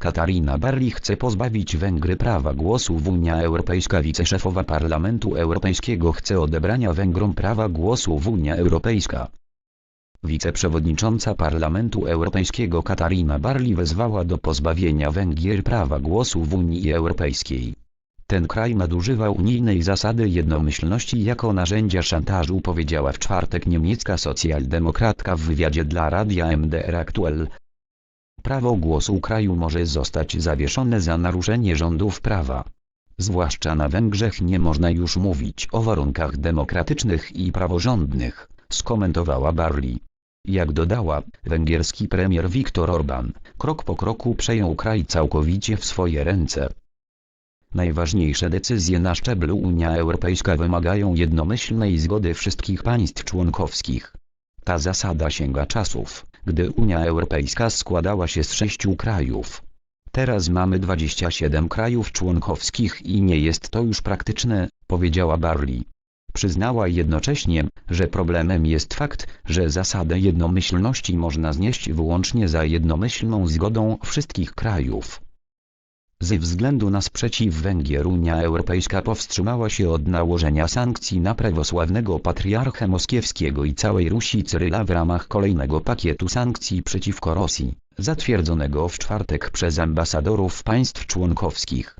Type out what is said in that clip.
Katarina Barley chce pozbawić Węgry prawa głosu w Unia Europejska Wiceszefowa Parlamentu Europejskiego chce odebrania Węgrom prawa głosu w Unia Europejska. Wiceprzewodnicząca Parlamentu Europejskiego Katarina Barley wezwała do pozbawienia Węgier prawa głosu w Unii Europejskiej. Ten kraj nadużywa unijnej zasady jednomyślności jako narzędzia szantażu powiedziała w czwartek niemiecka socjaldemokratka w wywiadzie dla radia MDR Aktuell. Prawo głosu kraju może zostać zawieszone za naruszenie rządów prawa. Zwłaszcza na Węgrzech nie można już mówić o warunkach demokratycznych i praworządnych, skomentowała Barley. Jak dodała, węgierski premier Viktor Orban, krok po kroku przejął kraj całkowicie w swoje ręce. Najważniejsze decyzje na szczeblu Unia Europejska wymagają jednomyślnej zgody wszystkich państw członkowskich. Ta zasada sięga czasów, gdy Unia Europejska składała się z sześciu krajów. Teraz mamy 27 krajów członkowskich i nie jest to już praktyczne, powiedziała Barley. Przyznała jednocześnie, że problemem jest fakt, że zasadę jednomyślności można znieść wyłącznie za jednomyślną zgodą wszystkich krajów. Ze względu na sprzeciw Węgier Unia Europejska powstrzymała się od nałożenia sankcji na prawosławnego patriarchę moskiewskiego i całej Rusi Cyryla w ramach kolejnego pakietu sankcji przeciwko Rosji, zatwierdzonego w czwartek przez ambasadorów państw członkowskich.